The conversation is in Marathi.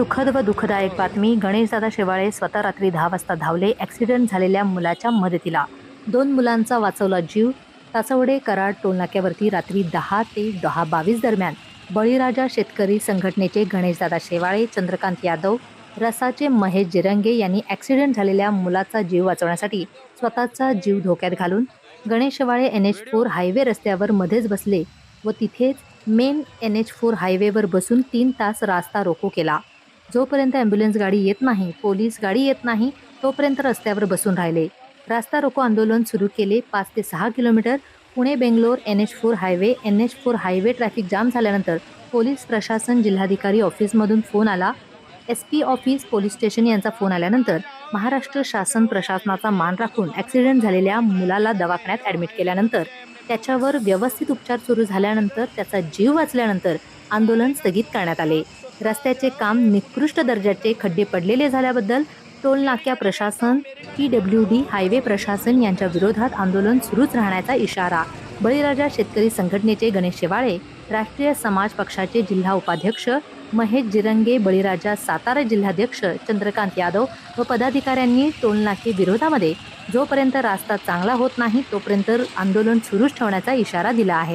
सुखद व दुःखदायक बातमी. गणेशदादा शेवाळे स्वतः रात्री दहा वाजता धावले. ॲक्सिडेंट झालेल्या मुलाच्या मदतीला. दोन मुलांचा वाचवला जीव. तासवडे कराड टोलनाक्यावरती रात्री दहा ते दहा बावीस दरम्यान बळीराजा शेतकरी संघटनेचे गणेशदादा शेवाळे चंद्रकांत यादव रसाचे महेश जिरंगे यांनी ॲक्सिडेंट झालेल्या मुलाचा जीव वाचवण्यासाठी स्वतःचा जीव धोक्यात घालून Ganesh Shewale N H four highway रस्त्यावर मध्येच बसले व तिथेच मेन एन एच फोर हायवेवर बसून तीन तास रास्ता रोको केला. जोपर्यंत ॲम्ब्युलन्स गाडी येत नाही पोलीस गाडी येत नाही तोपर्यंत रस्त्यावर बसून राहिले. रास्ता रोको आंदोलन सुरू केले. पाच ते सहा kilometre Pune Bangalore N H four highway N H four highway traffic jam झाल्यानंतर पोलीस प्रशासन जिल्हाधिकारी ऑफिसमधून फोन आला. S P office police station यांचा फोन आल्यानंतर महाराष्ट्र शासन प्रशासनाचा मान राखून ॲक्सिडेंट झालेल्या मुलाला दवाखान्यात ॲडमिट केल्यानंतर त्याच्यावर व्यवस्थित उपचार सुरू झाल्यानंतर त्याचा जीव वाचल्यानंतर आंदोलन स्थगित करण्यात आले. रस्त्याचे काम निकृष्ट दर्जाचे खड्डे पडलेले झाल्याबद्दल टोलनाक्या प्रशासन पी डब्ल्यू डी हायवे प्रशासन यांच्या विरोधात आंदोलन सुरूच राहण्याचा इशारा बळीराजा शेतकरी संघटनेचे गणेश शेवाळे राष्ट्रीय समाज पक्षाचे जिल्हा उपाध्यक्ष महेश जिरंगे बळीराजा सातारा जिल्हाध्यक्ष चंद्रकांत यादव व पदाधिकाऱ्यांनी टोलनाके विरोधामध्ये जोपर्यंत रास्ता चांगला होत नाही तोपर्यंत आंदोलन सुरूच ठेवण्याचा इशारा दिला आहे.